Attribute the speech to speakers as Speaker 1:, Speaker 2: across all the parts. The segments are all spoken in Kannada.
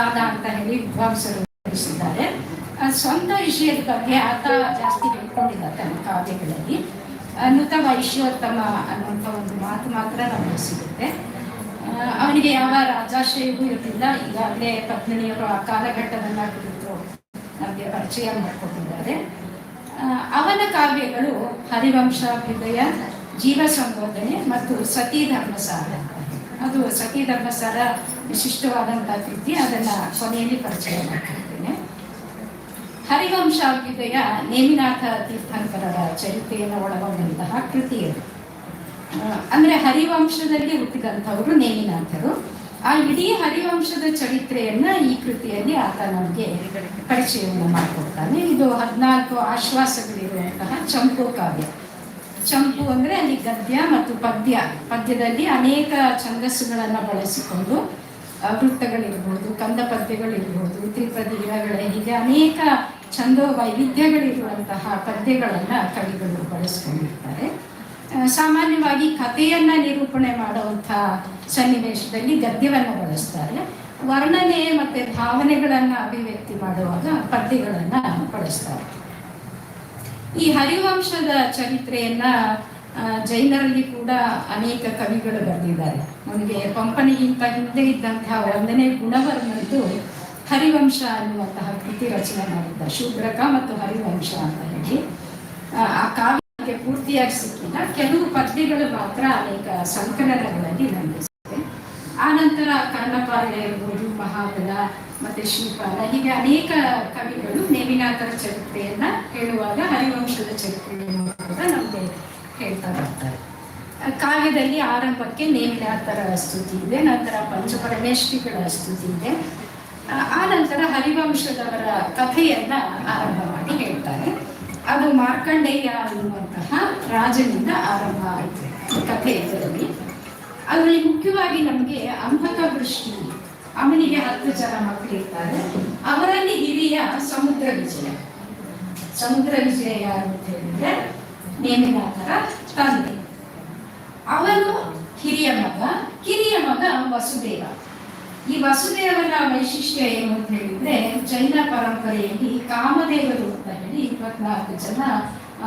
Speaker 1: ಕಾದ ಅಂತ ಹೇಳಿ ವಿದ್ವಾಂಸರು ತಿಳಿಸಿದ್ದಾರೆ. ಸ್ವಂತ ವಿಷಯದ ಬಗ್ಗೆ ಆತ ಜಾಸ್ತಿ ಹೇಳ್ಕೊಂಡಿದ್ದ ತನ್ನ ಕಾವ್ಯಗಳಲ್ಲಿ. ಅನುತ ವೈಶ್ಯೋತ್ತಮ ಅನ್ನುವಂಥ ಒಂದು ಮಾತು ಮಾತ್ರ ನಮಗೆ ಸಿಗುತ್ತೆ. ಅವನಿಗೆ ಯಾವ ರಾಜಾಶ್ರಯವೂ ಇರಲಿಲ್ಲ. ಈಗಾಗಲೇ ಪತ್ನಿಯವರು ಆ ಕಾಲಘಟ್ಟವನ್ನು ಕುರಿತು ನಮಗೆ ಪರಿಚಯ ಮಾಡಿಕೊಟ್ಟಿದ್ದಾರೆ. ಅವನ ಕಾವ್ಯಗಳು ಹರಿವಂಶ, ಹೃದಯ ಜೀವ ಸಂಬೋಧನೆ ಮತ್ತು ಸತಿ ಧರ್ಮಸಾರ ಅದು ಸತಿ ಧರ್ಮಸಾರ ವಿಶಿಷ್ಟವಾದಂತಹ ಕೃತಿ ಅದನ್ನ ಕೊನೆಯಲ್ಲಿ ಪರಿಚಯ ಮಾಡ್ಕೊಳ್ತೇನೆ. ಹರಿವಂಶಾಭ್ಯುದಯ ನೇಮಿನಾಥ ತೀರ್ಥಂಕರರ ಚರಿತ್ರೆಯನ್ನು ಒಳಗೊಂಡಂತಹ ಕೃತಿ ಅದು ಅಂದ್ರೆ ಹರಿವಂಶದಲ್ಲಿ ಹುಟ್ಟಿದಂಥವರು ನೇಮಿನಾಥರು. ಆ ಇಡೀ ಹರಿವಂಶದ ಚರಿತ್ರೆಯನ್ನ ಈ ಕೃತಿಯಲ್ಲಿ ಆತ ನಮಗೆ ಪರಿಚಯವನ್ನು ಮಾಡಿಕೊಡ್ತಾನೆ. ಇದು ಹದಿನಾಲ್ಕು ಆಶ್ವಾಸಗಳಿರುವಂತಹ ಚಂಪು ಕಾವ್ಯ. ಚಂಪು ಅಂದರೆ ಅಲ್ಲಿ ಗದ್ಯ ಮತ್ತು ಪದ್ಯ. ಪದ್ಯದಲ್ಲಿ ಅನೇಕ ಛಂದಸ್ಸುಗಳನ್ನು ಬಳಸಿಕೊಂಡು ವೃತ್ತಗಳಿರ್ಬೋದು ಕಂದ ಪದ್ಯಗಳಿರ್ಬೋದು ಗಿಡಗಳೇ, ಹೀಗೆ ಅನೇಕ ಛಂದೋ ವೈವಿಧ್ಯಗಳಿರುವಂತಹ ಪದ್ಯಗಳನ್ನು ಕವಿಗಳು ಬಳಸ್ಕೊಂಡಿರ್ತಾರೆ. ಸಾಮಾನ್ಯವಾಗಿ ಕಥೆಯನ್ನು ನಿರೂಪಣೆ ಮಾಡುವಂಥ ಸನ್ನಿವೇಶದಲ್ಲಿ ಗದ್ಯವನ್ನು ಬಳಸ್ತಾರೆ. ವರ್ಣನೆ ಮತ್ತೆ ಭಾವನೆಗಳನ್ನು ಅಭಿವ್ಯಕ್ತಿ ಮಾಡುವಾಗ ಪದ್ಯಗಳನ್ನು ಬಳಸ್ತಾರೆ. ಈ ಹರಿವಂಶದ ಚರಿತ್ರೆಯನ್ನ ಜೈನರಲ್ಲಿ ಕೂಡ ಅನೇಕ ಕವಿಗಳು ಬರೆದಿದ್ದಾರೆ. ನಮಗೆ ಪಂಪನಿಗಿಂತ ಹಿಂದೆ ಇದ್ದಂತಹ ಒಂದನೇ ಗುಣವರ್ಣದ್ದು ಹರಿವಂಶ ಅನ್ನುವಂತಹ ಕೃತಿ ರಚನೆ ಮಾಡಿದ್ದ ಶೂದ್ರಕ ಮತ್ತು ಹರಿವಂಶ ಅಂತ ಹೇಳಿ. ಆ, ಕಾವ್ಯಕ್ಕೆ ಪೂರ್ತಿಯಾಗಿ ಸಿಕ್ಕಿಲ್ಲ ಕೆಲವು ಪದ್ಯಗಳು ಮಾತ್ರ ಅನೇಕ ಸಂಕಲನಗಳಲ್ಲಿ ಲಂಘಿಸಿದೆ ಆನಂತರ ಕರ್ಣಪಾಲ ಇರ್ಬೋದು ಮಹಾಬಲ ಮತ್ತೆ ಶ್ರೀಪಾಲ ಹೀಗೆ ಅನೇಕ ಕವಿಗಳು ನೇಮಿನಾಥರ ಚರಿತ್ರೆಯನ್ನ ಹೇಳುವಾಗ ಹರಿವಂಶದ ಚರಿತ್ರೆಯನ್ನು ಕೂಡ ನಮಗೆ ಹೇಳ್ತಾ ಬರ್ತಾರೆ. ಕಾವ್ಯದಲ್ಲಿ ಆರಂಭಕ್ಕೆ ನೇಮಿನಾಥರ ಸ್ತುತಿ ಇದೆ, ನಂತರ ಪಂಚಪರಮೇಶ್ವರಿಗಳ ಸ್ತುತಿ ಇದೆ. ಆ ನಂತರ ಹರಿವಂಶದವರ ಕಥೆಯನ್ನ ಆರಂಭ ಮಾಡಿ ಹೇಳ್ತಾರೆ. ಅದು ಮಾರ್ಕಂಡೇಯ ಅನ್ನುವಂತಹ ರಾಜನಿಂದ ಆರಂಭ ಆಯಿತು ಕಥೆ ಇದರಲ್ಲಿ ಅದರಲ್ಲಿ ಮುಖ್ಯವಾಗಿ ನಮಗೆ ಅಂಹಕ ವೃಷ್ಟಿ ಅವನಿಗೆ ಹತ್ತು ಜನ ಮಕ್ಕಳಿರ್ತಾರೆ ಅವರಲ್ಲಿ ಹಿರಿಯ ಸಮುದ್ರ ವಿಜಯ. ಸಮುದ್ರ ವಿಜಯ ಯಾರು ಅಂತ ಹೇಳಿದ್ರೆ ನೇಮಿನಾಥರ ತಂದೆ. ಅವನು ಹಿರಿಯ ಮಗ, ಕಿರಿಯ ಮಗ ವಸುದೇವ. ಈ ವಸುದೇವನ ವೈಶಿಷ್ಟ್ಯ ಏನು ಅಂತ ಹೇಳಿದ್ರೆ ಜೈನ ಪರಂಪರೆಯಲ್ಲಿ ಕಾಮದೇವರು ಅಂತ ಹೇಳಿ ಇಪ್ಪತ್ನಾಲ್ಕು ಜನ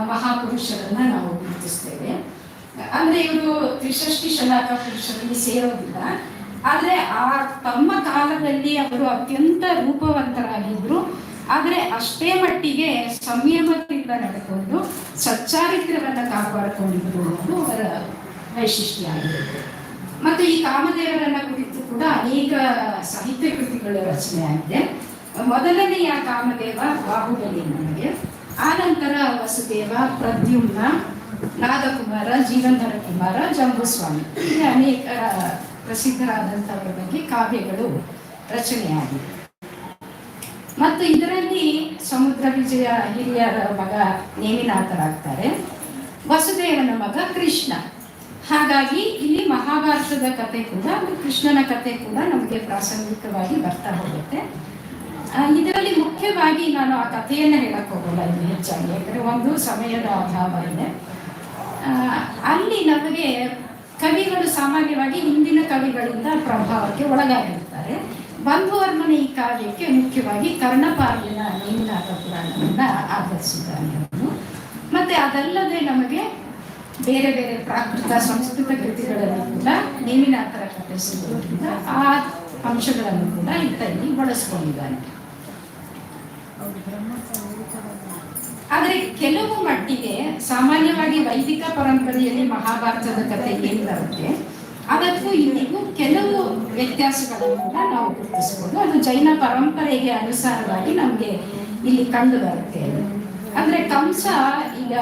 Speaker 1: ಮಹಾಪುರುಷರನ್ನ ನಾವು ಗುರುತಿಸ್ತೇವೆ. ಅಂದ್ರೆ ಇವರು ತ್ರಿಷಷ್ಟಿ ಶಲಾಕ ಪುರುಷರಲ್ಲಿ ಸೇರೋದಿಲ್ಲ. ಆದ್ರೆ ಆ ತಮ್ಮ ಕಾಲದಲ್ಲಿ ಅವರು ಅತ್ಯಂತ ರೂಪವಂತರಾಗಿದ್ರು. ಆದ್ರೆ ಅಷ್ಟೇ ಮಟ್ಟಿಗೆ ಸಂಯಮದಿಂದ ನಡೆಕೊಂಡು ಸಚ್ಚಾರಿತ್ರ್ಯವನ್ನ ಕಾಪಾಡಿಕೊಂಡಿದ್ರು ಅನ್ನೋದು ಅವರ ವೈಶಿಷ್ಟ್ಯ ಆಗಿರುತ್ತೆ ಮತ್ತೆ ಈ ಕಾಮದೇವರನ್ನ ಕುರಿತು ಕೂಡ ಅನೇಕ ಸಾಹಿತ್ಯ ಕೃತಿಗಳ ರಚನೆ ಆಗಿದೆ. ಮೊದಲನೆಯ ಕಾಮದೇವ ಬಾಹುಬಲಿ ನಮಗೆ. ಆನಂತರ ವಸುದೇವ ಪ್ರದ್ಯುಮ್ನ ನಾಗಕುಮಾರ ಜೀವಂಧರ ಕುಮಾರ, ಜಂಬುಸ್ವಾಮಿ. ಹೀಗೆ ಅನೇಕ ಪ್ರಸಿದ್ಧರಾದಂಥವರ ಬಗ್ಗೆ ಕಾವ್ಯಗಳು ರಚನೆಯಾಗಿವೆ. ಮತ್ತು ಇದರಲ್ಲಿ ಸಮುದ್ರ ವಿಜಯ ಹಿರಿಯರ ಮಗ ನೇಮಿನಾಥರಾಗ್ತಾರೆ. ವಸುದೇವನ ಮಗ ಕೃಷ್ಣ. ಹಾಗಾಗಿ ಇಲ್ಲಿ ಮಹಾಭಾರತದ ಕತೆ ಕೂಡ ಕೃಷ್ಣನ ಕತೆ ಕೂಡ ನಮಗೆ ಪ್ರಾಸಂಗಿಕವಾಗಿ ಬರ್ತಾ ಹೋಗುತ್ತೆ. ಇದರಲ್ಲಿ ಮುಖ್ಯವಾಗಿ ನಾನು ಆ ಕಥೆಯನ್ನು ಹೇಳಕ್ ಹೋಗಲ್ಲ ಇಲ್ಲಿ ಹೆಚ್ಚಾಗಿ, ಯಾಕಂದ್ರೆ ಒಂದು ಸಮಯದ ಅಭಾವ ಇದೆ. ಅಲ್ಲಿ ನಮಗೆ ಕವಿಗಳು ಸಾಮಾನ್ಯವಾಗಿ ಹಿಂದಿನ ಕವಿಗಳಿಂದ ಪ್ರಭಾವಕ್ಕೆ ಒಳಗಾಗಿರ್ತಾರೆ. ಬಂಧುವರ್ಮನ ಈ ಕಾವ್ಯಕ್ಕೆ ಮುಖ್ಯವಾಗಿ ಕರ್ಣಪಾಲಿನ ನೇಮಿನಾಥ ಪುರಾಣವನ್ನ ಆಧರಿಸಿದ್ದಾನೆ ಅವನು ಮತ್ತೆ ಅದಲ್ಲದೆ ನಮಗೆ ಬೇರೆ ಬೇರೆ ಪ್ರಾಕೃತ ಸಂಸ್ಕೃತ ಕೃತಿಗಳನ್ನು ಕೂಡ, ನೇಮಿನಾಥರ ಕಥೆ ಸಿಗೋದ್ರಿಂದ ಆ ಅಂಶಗಳನ್ನು ಕೂಡ ಇತ್ತ ಇಲ್ಲಿ ಬಳಸ್ಕೊಂಡಿದ್ದಾನೆ ಆದರೆ ಕೆಲವು ಮಟ್ಟಿಗೆ ಸಾಮಾನ್ಯವಾಗಿ ವೈದಿಕ ಪರಂಪರೆಯಲ್ಲಿ ಮಹಾಭಾರತದ ಕಥೆ ಏನು ಬರುತ್ತೆ? ಅದಕ್ಕೂ ಇಲ್ಲಿಗೂ ಕೆಲವು ವ್ಯತ್ಯಾಸಗಳನ್ನು ನಾವು ಗುರುತಿಸಬಹುದು ಅದು ಜೈನ ಪರಂಪರೆಗೆ ಅನುಸಾರವಾಗಿ ನಮಗೆ ಇಲ್ಲಿ ಕಂಡು ಬರುತ್ತೆ. ಅಂದ್ರೆ ಕಂಸ ಈಗ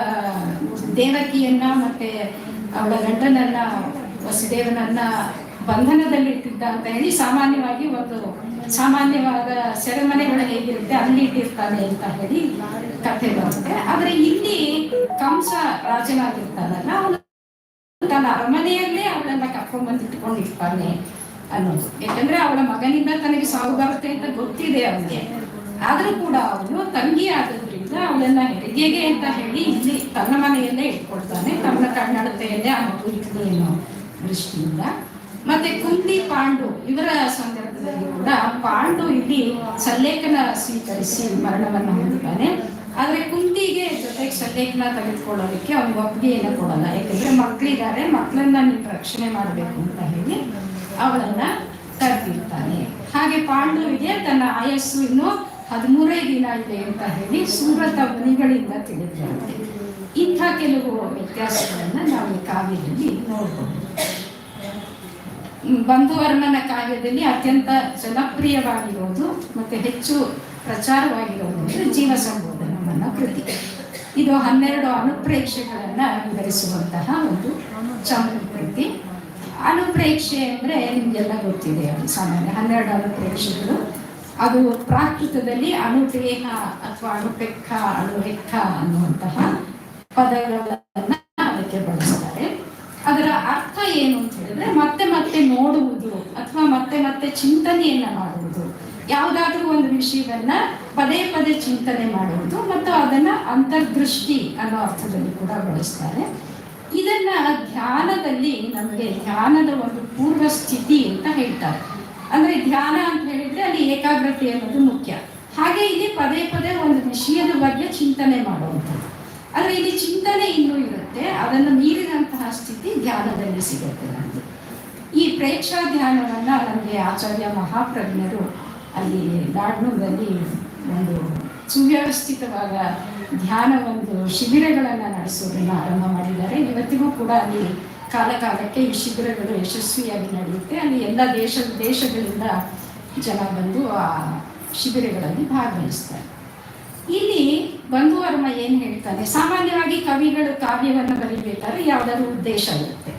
Speaker 1: ದೇವಕಿಯನ್ನ ಮತ್ತೆ ಅವಳ ಗಂಡನನ್ನ, ವಸುದೇವನನ್ನ ಬಂಧನದಲ್ಲಿಟ್ಟಿದ್ದ ಅಂತ ಹೇಳಿ ಸಾಮಾನ್ಯವಾಗಿ ಒಂದು ಸಾಮಾನ್ಯವಾದ ಸೆರೆಮನೆಗಳು ಹೇಗಿರುತ್ತೆ ಅಲ್ಲಿ ಇಟ್ಟಿರ್ತಾನೆ ಅಂತ ಹೇಳಿ ಕಥೆ ಬರುತ್ತೆ. ಆದ್ರೆ ಇಲ್ಲಿ ಕಂಸ ರಾಜನಾಗಿರ್ತಾನಲ್ಲ, ಅವನು ತನ್ನ ಅರಮನೆಯಲ್ಲೇ ಅವಳನ್ನ ಕರ್ಕೊಂಡ್ಬಂದು ಇಟ್ಕೊಂಡಿರ್ತಾನೆ ಅನ್ನೋದು. ಯಾಕಂದ್ರೆ ಅವಳ ಮಗನಿಂದ ತನಗೆ ಸಾವು ಬರುತ್ತೆ ಅಂತ ಗೊತ್ತಿದೆ ಅವನಿಗೆ. ಆದ್ರೂ ಕೂಡ ಅವನು ತಂಗಿ ಆದ್ರಿಂದ ಅವಳನ್ನ ಹೆರಿಗೆಗೆ ಅಂತ ಹೇಳಿ ಇಲ್ಲಿ ತನ್ನ ಮನೆಯಲ್ಲೇ ಇಟ್ಕೊಳ್ತಾನೆ, ತನ್ನ ಕನ್ನಡತೆಯಲ್ಲೇ ಅವನು ಇರ್ಲಿ ಅನ್ನೋ ದೃಷ್ಟಿಯಿಂದ. ಮತ್ತೆ ಕುಂತಿ ಪಾಂಡು, ಇವರ ಸಂದರ್ಭದಲ್ಲಿ ಕೂಡ ಪಾಂಡು ಇಲ್ಲಿ ಸಲ್ಲೇಖನ ಸ್ವೀಕರಿಸಿ ಮರಣವನ್ನು ಹೊಂದಿದ್ದಾನೆ. ಆದರೆ ಕುಂತಿಗೆ ಜೊತೆಗೆ ಸಲ್ಲೇಖನ ತೆಗೆದುಕೊಳ್ಳೋದಕ್ಕೆ ಅವ್ನಿಗೆ ಒಪ್ಪಿಗೆಯನ್ನು ಕೊಡಲ್ಲ. ಯಾಕಂದ್ರೆ ಮಕ್ಕಳಿದ್ದಾರೆ ಮಕ್ಕಳನ್ನ ನೀವು ರಕ್ಷಣೆ ಮಾಡಬೇಕು ಅಂತ ಹೇಳಿ ಅವಳನ್ನ ಕರೆದಿರ್ತಾನೆ. ಹಾಗೆ ಪಾಂಡುವಿಗೆ ತನ್ನ ಆಯಸ್ಸು ಇನ್ನು ಹದಿಮೂರೇ ದಿನ ಇದೆ ಅಂತ ಹೇಳಿ ಸೂರತ ಮುನಿಗಳಿಂದ ತಿಳಿದಿರುತ್ತೆ ಇಂಥ ಕೆಲವು ವ್ಯತ್ಯಾಸಗಳನ್ನು ನಾವು ಈ ಕಾವ್ಯದಲ್ಲಿ ನೋಡಬಹುದು ಬಂಧುವರ್ಮನ ಕಾವ್ಯದಲ್ಲಿ ಅತ್ಯಂತ ಜನಪ್ರಿಯವಾಗಿರೋದು ಮತ್ತು ಹೆಚ್ಚು ಪ್ರಚಾರವಾಗಿರೋದು ಅಂದ್ರೆ ಜೀವ ಸಂಬೋಧನವನ್ನ ಕೃತಿ. ಇದು ಹನ್ನೆರಡು ಅನುಪ್ರೇಕ್ಷೆಗಳನ್ನು ವಿವರಿಸುವಂತಹ ಒಂದು ಚಂದ್ರ ಕೃತಿ. ಅನುಪ್ರೇಕ್ಷೆ ಅಂದರೆ ನಿಮಗೆಲ್ಲ ಗೊತ್ತಿದೆ ಅದು ಸಾಮಾನ್ಯ ಹನ್ನೆರಡು ಅನುಪ್ರೇಕ್ಷೆಗಳು. ಅದು ಪ್ರಾಕೃತದಲ್ಲಿ ಅನುದೇಹ ಅಥವಾ ಅಣುಪೆಕ್ಕ ಅಣುವೆಕ್ಕ ಅನ್ನುವಂತಹ ಪದಗಳನ್ನು ಅದಕ್ಕೆ ಬಳಸ್ತಾರೆ. ಅದರ ಅರ್ಥ ಏನು ಅಂತ ಹೇಳಿದ್ರೆ ಮತ್ತೆ ನೋಡುವುದು ಅಥವಾ ಮತ್ತೆ ಮತ್ತೆ ಚಿಂತನೆಯನ್ನ ಮಾಡುವುದು. ಯಾವುದಾದ್ರೂ ಒಂದು ವಿಷಯವನ್ನ ಪದೇ ಪದೇ ಚಿಂತನೆ ಮಾಡುವುದು ಮತ್ತು ಅದನ್ನ ಅಂತರ್ದೃಷ್ಟಿ ಅನ್ನೋ ಅರ್ಥದಲ್ಲಿ ಕೂಡ ಬಳಸ್ತಾರೆ. ಇದನ್ನ ಧ್ಯಾನದಲ್ಲಿ ನಮಗೆ ಧ್ಯಾನದ ಒಂದು ಪೂರ್ವ ಸ್ಥಿತಿ ಅಂತ ಹೇಳ್ತಾರೆ. ಅಂದ್ರೆ ಧ್ಯಾನ ಅಂತ ಹೇಳಿದ್ರೆ ಅಲ್ಲಿ ಏಕಾಗ್ರತೆ ಅನ್ನೋದು ಮುಖ್ಯ. ಹಾಗೆ ಇಲ್ಲಿ ಪದೇ ಪದೇ ಒಂದು ವಿಷಯದ ಬಗ್ಗೆ ಚಿಂತನೆ ಮಾಡುವಂಥದ್ದು. ಅಂದ್ರೆ ಇಲ್ಲಿ ಚಿಂತನೆ ಇನ್ನೂ ಇರುತ್ತೆ, ಅದನ್ನು ಮೀರಿದಂತಹ ಸ್ಥಿತಿ ಧ್ಯಾನದಲ್ಲಿ ಸಿಗುತ್ತೆ ನಮಗೆ. ಈ ಪ್ರೇಕ್ಷಾ ಧ್ಯಾನವನ್ನು ನಮಗೆ ಆಚಾರ್ಯ ಮಹಾಪ್ರಜ್ಞರು ಅಲ್ಲಿ ಲಾಡ್ನೂರಲ್ಲಿ ಒಂದು ಸುವ್ಯವಸ್ಥಿತವಾದ ಧ್ಯಾನ ಒಂದು ಶಿಬಿರಗಳನ್ನು ನಡೆಸೋದನ್ನು ಆರಂಭ ಮಾಡಿದ್ದಾರೆ. ಇವತ್ತಿಗೂ ಕೂಡ ಅಲ್ಲಿ ಕಾಲ ಕಾಲಕ್ಕೆ ಈ ಶಿಬಿರಗಳು ಯಶಸ್ವಿಯಾಗಿ ನಡೆಯುತ್ತೆ. ಅಲ್ಲಿ ಎಲ್ಲ ದೇಶ ದೇಶಗಳಿಂದ ಜನ ಬಂದು ಆ ಶಿಬಿರಗಳಲ್ಲಿ ಭಾಗವಹಿಸ್ತಾರೆ. ಇಲ್ಲಿ ಬಂಧುವರ್ಮ ಏನು ಹೇಳ್ತಾನೆ? ಸಾಮಾನ್ಯವಾಗಿ ಕವಿಗಳು ಕಾವ್ಯವನ್ನು ಬರೀಬೇಕಾದ್ರೆ ಯಾವ್ದಾದ್ರು ಉದ್ದೇಶ ಇರುತ್ತೆ.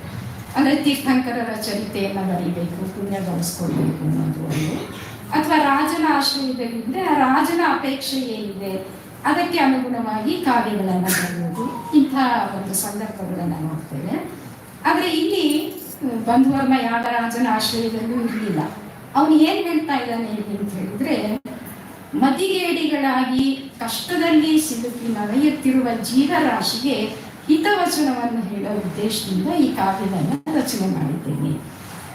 Speaker 1: ಅಂದ್ರೆ ತೀರ್ಥಂಕರರ ಚರಿತೆಯನ್ನ ಬರೀಬೇಕು, ಪುಣ್ಯ ಗಳಿಸ್ಕೊಳ್ಬೇಕು ಅನ್ನೋದು ಒಂದು. ಅಥವಾ ರಾಜನ ಆಶ್ರಯದಲ್ಲಿದ್ದರೆ ಆ ರಾಜನ ಅಪೇಕ್ಷೆ ಏನಿದೆ, ಅದಕ್ಕೆ ಅನುಗುಣವಾಗಿ ಕಾವ್ಯಗಳನ್ನು ಬರೆಯೋದು. ಇಂಥ ಒಂದು ಸಂದರ್ಭಗಳನ್ನು ನೋಡ್ತೇವೆ. ಆದರೆ ಇಲ್ಲಿ ಬಂಧುವರ್ಮ ಯಾವ ರಾಜನ ಆಶ್ರಯದಲ್ಲೂ ಇರಲಿಲ್ಲ. ಅವನು ಏನು ಹೇಳ್ತಾ ಇದ್ದಾನೆ ಅಂತ ಹೇಳಿದ್ರೆ, ಮತಿಗೇಡಿಗಳಾಗಿ ಕಷ್ಟದಲ್ಲಿ ಸಿಲುಕಿ ನಡೆಯುತ್ತಿರುವ ಜೀವರಾಶಿಗೆ ಹಿತವಚನವನ್ನು ಹೇಳೋ ಉದ್ದೇಶದಿಂದ ಈ ಕಾವ್ಯವನ್ನು ರಚನೆ ಮಾಡಿದ್ದೇನೆ.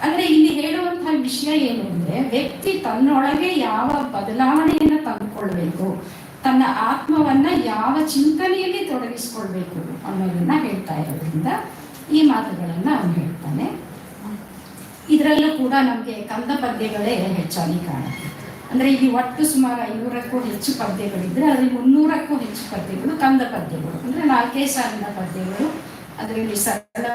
Speaker 1: ಅಂದ್ರೆ ಇಲ್ಲಿ ಹೇಳುವಂತಹ ವಿಷಯ ಏನು ವ್ಯಕ್ತಿ ತನ್ನೊಳಗೆ ಯಾವ ಬದಲಾವಣೆಯನ್ನು ತಂದುಕೊಳ್ಬೇಕು, ತನ್ನ ಆತ್ಮವನ್ನ ಯಾವ ಚಿಂತನೆಯಲ್ಲಿ ತೊಡಗಿಸ್ಕೊಳ್ಬೇಕು ಅನ್ನೋದನ್ನ ಹೇಳ್ತಾ ಇರೋದ್ರಿಂದ ಈ ಮಾತುಗಳನ್ನು ಅವನು ಹೇಳ್ತಾನೆ. ಇದರಲ್ಲೂ ಕೂಡ ನಮಗೆ ಕಂದ ಪದ್ಯಗಳೇ ಹೆಚ್ಚಾಗಿ ಕಾಣುತ್ತೆ. ಅಂದ್ರೆ ಇಲ್ಲಿ ಒಟ್ಟು ಸುಮಾರು ಐನೂರಕ್ಕೂ ಹೆಚ್ಚು ಪದ್ಯಗಳಿದ್ದರೆ ಅದರಲ್ಲಿ ಮುನ್ನೂರಕ್ಕೂ ಹೆಚ್ಚು ಪದ್ಯಗಳು ಕಂದ ಪದ್ಯಗಳು. ಅಂದ್ರೆ ನಾಲ್ಕೇ ಸಾಲಿನ ಪದ್ಯಗಳು. ಅದರಲ್ಲಿ ಸರಳ